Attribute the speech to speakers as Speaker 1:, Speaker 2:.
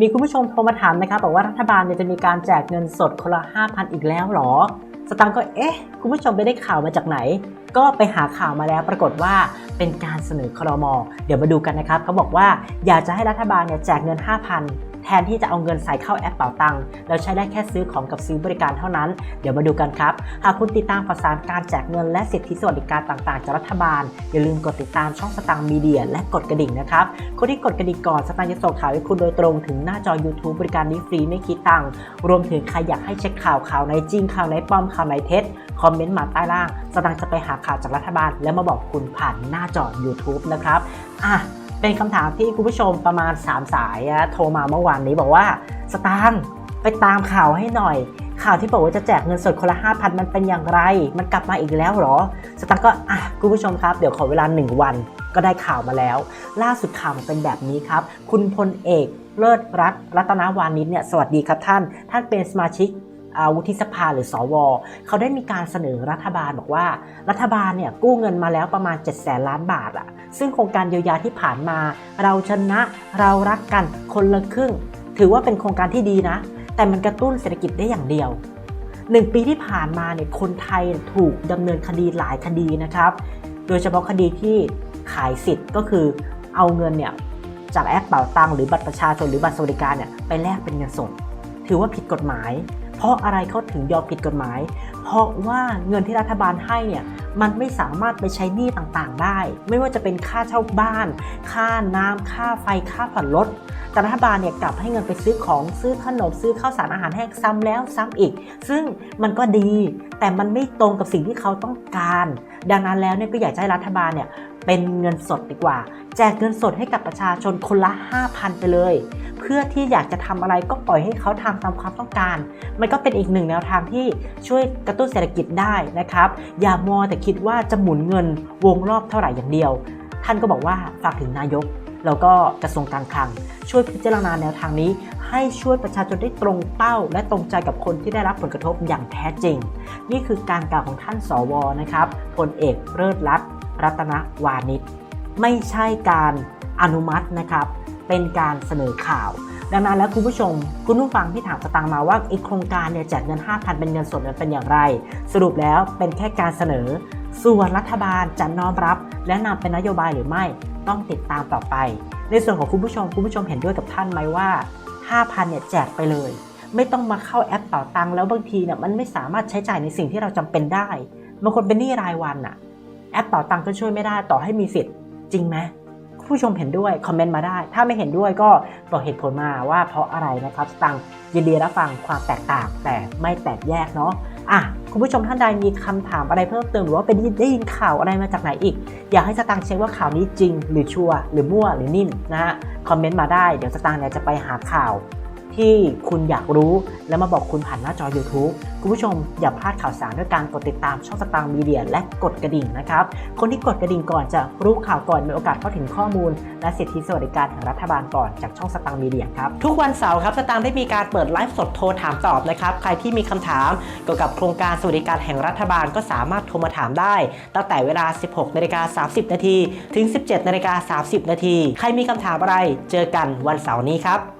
Speaker 1: มีคุณผู้ชมโทรมาถามนะครับบอกว่ารัฐบาลเนี่ยจะมีการแจกเงินสดคนละ 5,000 อีกแล้วเหรอ สตังค์ก็เอ๊ะ คุณผู้ชมไปได้ข่าวมาจากไหน ก็ไปหาข่าวมาแล้วปรากฏว่าเป็นการเสนอครม เดี๋ยวมาดูกันนะครับเขาบอกว่าอยากจะให้รัฐบาลเนี่ยแจกเงิน 5,000 แทนที่จะเอาเงินใส่เข้าแอปเป๋าตังค์แล้วใช้ได้แค่ซื้อของกับซื้อบริการเท่านั้น เดี๋ยวมาดูกันครับ หากคุณติดตามข่าวสารการแจกเงินและสิทธิสวัสดิการต่างๆจากรัฐบาล อย่าลืมกดติดตามช่องสตางค์มีเดีย และกดกระดิ่งนะครับ คนที่กดกระดิ่งก่อนสตางค์จะส่งข่าวให้คุณโดยตรงถึงหน้าจอ YouTube บริการนี้ฟรีไม่คิดตังค์รวมถึงใครอยากให้เช็คข่าวข่าวไหนจริงข่าวไหนปลอมข่าวไหนเท็จคอมเมนต์มาใต้ล่าง สตางค์จะไปหาข่าวจากรัฐบาล แล้วมาบอกคุณผ่านหน้าจอ YouTube นะครับ อะ เป็นคำถามที่คุณผู้ชมประมาณ 3 สายอะโทรมาเมื่อวานนี้บอกว่าสตางค์ไปตามข่าวให้หน่อย ข่าวที่บอกว่าจะแจกเงินสดคนละ 5,000 มันเป็นอย่างไร มันกลับมาอีกแล้วเหรอ สตางค์ก็อะคุณผู้ชมครับ เดี๋ยวขอเวลา 1 วันก็ได้ข่าวมาแล้ว ล่าสุดข่าวมันเป็นแบบนี้ครับ คุณพลเอกเลิศรัตน์รัตนวานิชเนี่ยสวัสดีครับท่าน ท่านเป็นสมาชิก วุฒิสภาหรือสวเขาได้มีการเสนอรัฐบาลบอกว่า รัฐบาลเนี่ยกู้เงินมาแล้วประมาณ 7 0 0แสนล้านบาทอะซึ่งโครงการเยียวยาที่ผ่านมา เราชนะเรารักกันคนละครึ่ง ถือว่าเป็นโครงการที่ดีนะ แต่มันกระตุ้นเศรษฐกิจได้อย่างเดียวหนึ่งปีที่ผ่านมาเนี่ยคนไทยถูกดำเนินคดีหลายคดีนะครับ โดยเฉพาะคดีที่ขายสิทธิ์ก็คือเอาเงินเนี่ยจากแอปเป๋าตังหรือบัตรประชาชนหรือบัตรสวัสดิการเนี่ยไปแลกเป็นเงินสด ถือว่าผิดกฎหมาย เพราะอะไรเขาถึงยอมผิดกฎหมาย เพราะว่าเงินที่รัฐบาลให้เนี่ยมันไม่สามารถไปใช้หนี้ต่างๆ ได้ ไม่ว่าจะเป็นค่าเช่าบ้าน ค่าน้ำค่าไฟ ค่าผ่อนรถ แต่รัฐบาลเนี่ยกลับให้เงินไปซื้อของ ซื้อขนม ซื้อข้าวสารอาหารแห้งซ้ำแล้วซ้ำอีก ซึ่งมันก็ดี แต่มันไม่ตรงกับสิ่งที่เขาต้องการ ดังนั้นแล้วเนี่ยก็อยากให้รัฐบาลเนี่ย เป็นเงินสดดีกว่า แจกเงินสดให้กับประชาชนคนละ 5,000 ไปเลย เพื่อที่อยากจะทำอะไรก็ปล่อยให้เขาทำตามความต้องการ มันก็เป็นอีกหนึ่งแนวทางที่ช่วยกระตุ้นเศรษฐกิจได้นะครับ อย่ามัวแต่คิดว่าจะหมุนเงินวงรอบเท่าไหร่อย่างเดียว ท่านก็บอกว่าฝากถึงนายกแล้วก็กระทรวงการคลัง ช่วยพิจารณาแนวทางนี้ ให้ช่วยประชาชนได้ตรงเป้า และตรงใจกับคนที่ได้รับผลกระทบอย่างแท้จริง นี่คือการกล่าวของท่านสวนะครับพลเอกเลิศรัตน์ รัตนวานิชไม่ใช่การอนุมัตินะครับ เป็นการเสนอข่าว ดังนั้นแล้วคุณผู้ชม คุณผู้ฟังที่ถามสตางค์มาว่าอีกโครงการเนี่ยแจกเงิน 5,000 เป็นเงินสดนั้นเป็นอย่างไร สรุปแล้วเป็นแค่การเสนอ ส่วนรัฐบาลจะน้อมรับ และนำเป็นนโยบายหรือไม่ต้องติดตามต่อไป ในส่วนของคุณผู้ชม คุณผู้ชมเห็นด้วยกับท่านไหมว่า 5,000 เนี่ยแจกไปเลยไม่ต้องมาเข้าแอปเป๋าตังแล้วบางทีเนี่ยมันไม่สามารถใช้จ่ายในสิ่งที่เราจำเป็นได้บางคนเป็นหนี้รายวันอะ แอปเป๋าตังก็ช่วยไม่ได้ต่อให้มีสิทธิ์จริงไหมผู้ชมเห็นด้วย คอมเมนต์มาได้ ถ้าไม่เห็นด้วยก็บอกเหตุผลมาว่าเพราะอะไรนะครับสตังยินดีรับฟังความแตกต่างแต่ไม่แตกแยกเนาะอะคุณผู้ชมท่านใดมีคำถามอะไรเพิ่มเติมหรือว่าเป็นได้ยินข่าวอะไรมาจากไหนอีก อยากให้สตางเช็คว่าข่าวนี้จริง หรือชัวหรือมั่วหรือนิ่มนะฮะคอมเมนต์มาได้เดี๋ยวสตางเนี่ยจะไปหาข่าว ที่คุณอยากรู้ แล้วมาบอกคุณผ่านหน้าจอ YouTube คุณผู้ชมอย่าพลาดข่าวสารด้วยการกดติดตามช่องสตางค์มีเดียและกดกระดิ่งนะครับ คนที่กดกระดิ่งก่อนจะรู้ข่าวก่อนมีโอกาสเข้าถึงข้อมูล และสิทธิสวัสดิการของรัฐบาลก่อนจากช่องสตางค์มีเดียครับ ทุกวันเสาร์ครับสตางค์ได้มีการเปิดไลฟ์สดโทรถามตอบนะครับ ใครที่มีคำถามเกี่ยวกับโครงการสวัสดิการแห่งรัฐบาลก็สามารถโทรมาถามได้ ตั้งแต่เวลา 16นาฬิกา30นาทีถึง 17นาฬิกา30นาทีใครมีคำถามอะไรเจอกันวันเสาร์นี้ครับ